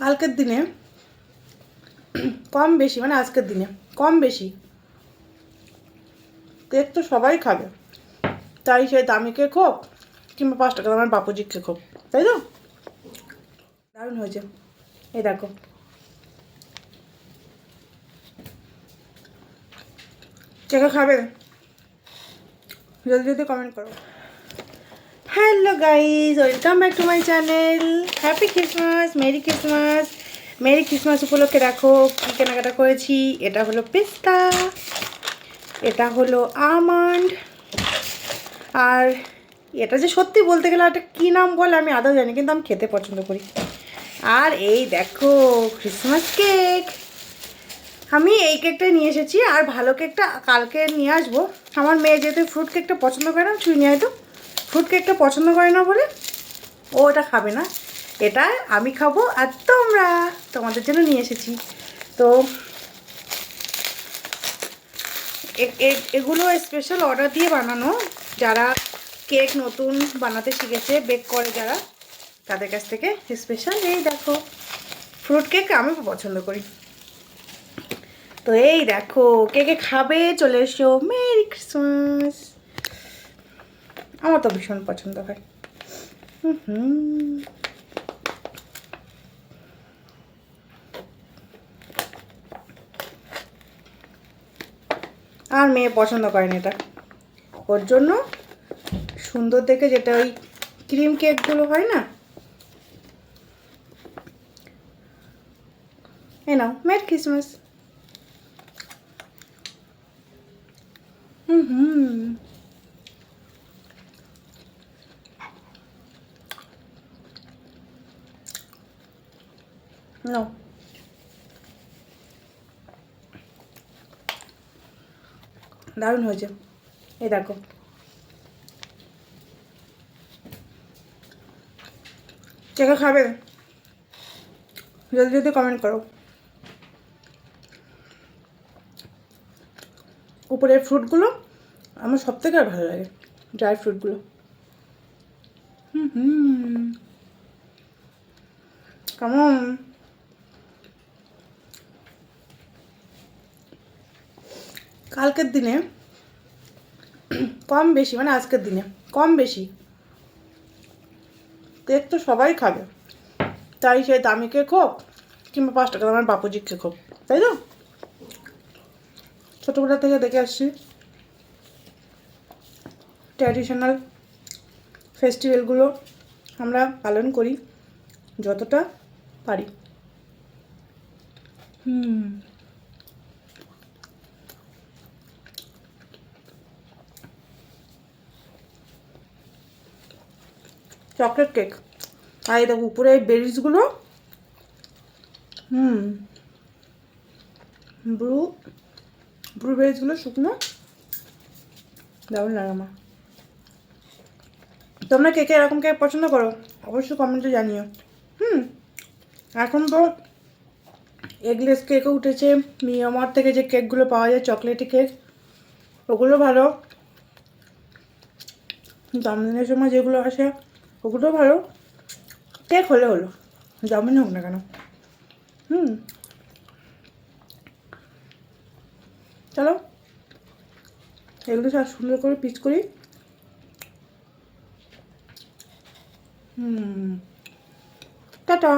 কালকের দিনে কম বেশি মানে আজকের দিনে কম বেশি। কেক তো সবাই খাবে। তাই সে দামি কেক হোক কিংবা পাঁচ টাকা দামের বাপুজি কেক হোক, তাই তো? দারুণ হয়েছে। এই দেখো। কেকে খাবে? জলদি জলদি কমেন্ট করো। Hello guys welcome back to my channel happy Christmas merry Christmas merry Christmas উপলক্ষে দেখো কী কেনাকাটা করেছি, এটা হলো পেস্তা এটা হলো আমন্ড আর এটা যে সত্যি বলতে গেলে একটা কী নাম বলে আমি আদৌ জানি, কিন্তু আমি খেতে পছন্দ করি। আর এই দেখো ক্রিসমাস কেক আমি এই কেকটাই নিয়ে এসেছি, আর ভালো কেকটা কালকে নিয়ে আসব। আমার মেয়ে যেহেতু ফ্রুট কেকটা পছন্দ করে না ছুঁই নিয়ে হয়তো ফ্রুট কেকটা পছন্দ করে না বলে ও এটা খাবে না। এটা আমি খাব আর তোমরা তোমাদের জন্য নিয়ে এসেছি। তো এগুলো স্পেশাল অর্ডার দিয়ে বানানো। যারা কেক নতুন বানাতে শিখেছে বেক করে যারা, তাদের কাছ থেকে স্পেশাল এই দেখো। ফ্রুট কেক আমি পছন্দ করি। তো এই দেখো, কে কে খাবে চলে এসো। Merry Christmas. আমার তো ভীষণ পছন্দ হয়। আর মেয়ে পছন্দ করেন এটা। ওর জন্য সুন্দর দেখে যেটা ওই ক্রিম কেকগুলো হয় না? এ নাও, মেরি ক্রিসমাস হুম হুম No. দারুণ হয়েছে। এই দেখো। চেকা খাবে? জলদি জলদি কমেন্ট করো। উপরের ফ্রুটগুলো আমার সব থেকে আর ভালো লাগে ড্রাই ফ্রুটগুলো হুম হুম। কেমন কালকের দিনে কম বেশি মানে আজকের দিনে কম বেশি। কেক তো সবাই খাবে। তাই সে দামি কেক হোক কিংবা পাঁচ টাকা দামের বাপুজি কেক হোক, তাই তো? ছোটোবেলা থেকে দেখে আসছি। ট্র্যাডিশনাল ফেস্টিভ্যালগুলো আমরা পালন করি, যতটা পারি। হুম। চকলেট কেক আর এই দেখো উপরে এই বেরিজগুলো হুম। ব্রু ব্রু বেরিজগুলো শুকনো। দারুণ লাগে তোমরা কেকে এরকম কেক পছন্দ করো, অবশ্যই কমেন্টে জানিও। হুম। এখন তো এগলেস কেকও উঠেছে। মিয়ামার থেকে যে কেকগুলো পাওয়া যায় চকলেটি কেক ওগুলো ভালো। জন্মদিনের সময় যেগুলো আসে ওগুলো ভালো। কেক হলে হলো। জামিন হোক না কেন। হুম। চলো। এগুলো সব সুন্দর করে পিচ করি। হুম। টাটা।